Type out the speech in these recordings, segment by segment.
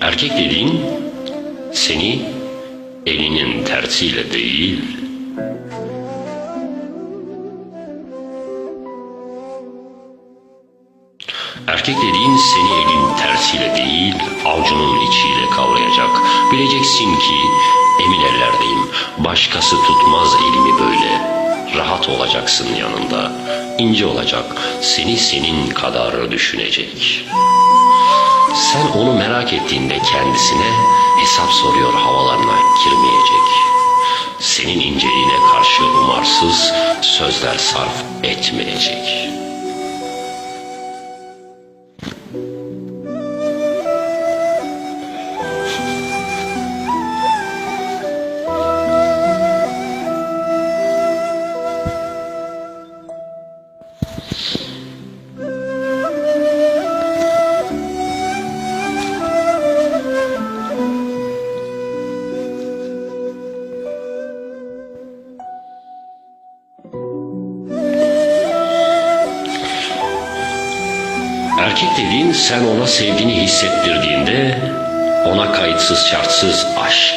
Erkek dediğin seni elinin tersiyle değil, Erkek dediğin seni elin tersiyle değil, avucunun içiyle kavrayacak. Bileceksin ki emin ellerdeyim. Başkası tutmaz elimi böyle. Rahat olacaksın yanında. ince olacak. Seni senin kadar düşünecek. Sen onu merak ettiğinde kendisine hesap soruyor havalarına girmeyecek. Senin inceliğine karşı umarsız sözler sarf etmeyecek.'' Erkek dediğin sen ona sevgini hissettirdiğinde ona kayıtsız şartsız aşk,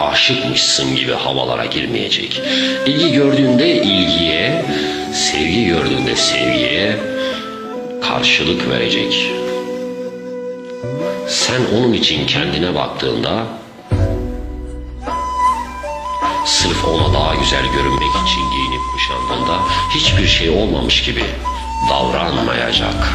aşıkmışsın gibi havalara girmeyecek. İlgi gördüğünde ilgiye, sevgi gördüğünde sevgiye karşılık verecek. Sen onun için kendine baktığında sırf ona daha güzel görünmek için giyinip kuşandığında hiçbir şey olmamış gibi davranmayacak.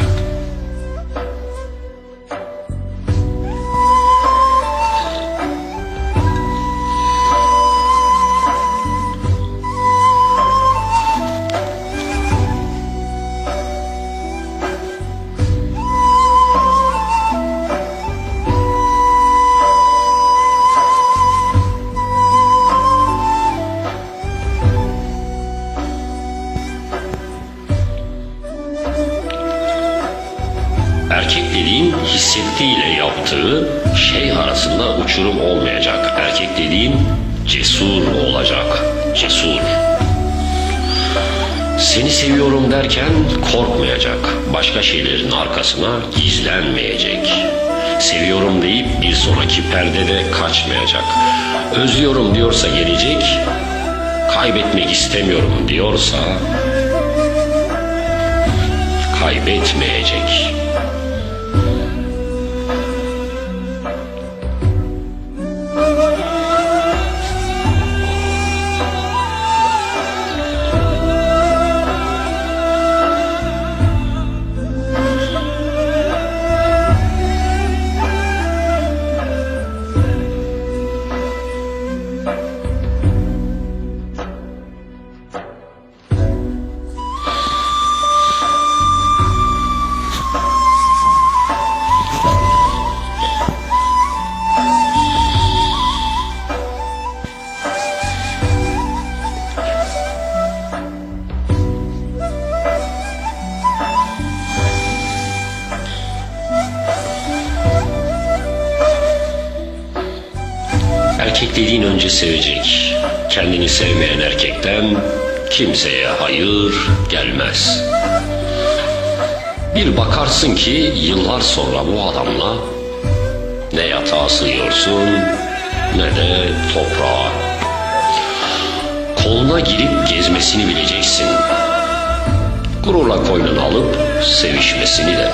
Erkek dediğin hissettiğiyle yaptığı şey arasında uçurum olmayacak. Erkek dediğin cesur olacak. Cesur. Seni seviyorum derken korkmayacak. Başka şeylerin arkasına gizlenmeyecek. Seviyorum deyip bir sonraki perdede kaçmayacak. Özlüyorum diyorsa gelecek. Kaybetmek istemiyorum diyorsa kaybetmeyecek. Erkek dediğin önce sevecek. Kendini sevmeyen erkekten kimseye hayır gelmez. Bir bakarsın ki yıllar sonra bu adamla ne yatağa sığıyorsun ne de toprağa. Koluna girip gezmesini bileceksin. Gururla koynuna alıp sevişmesini de.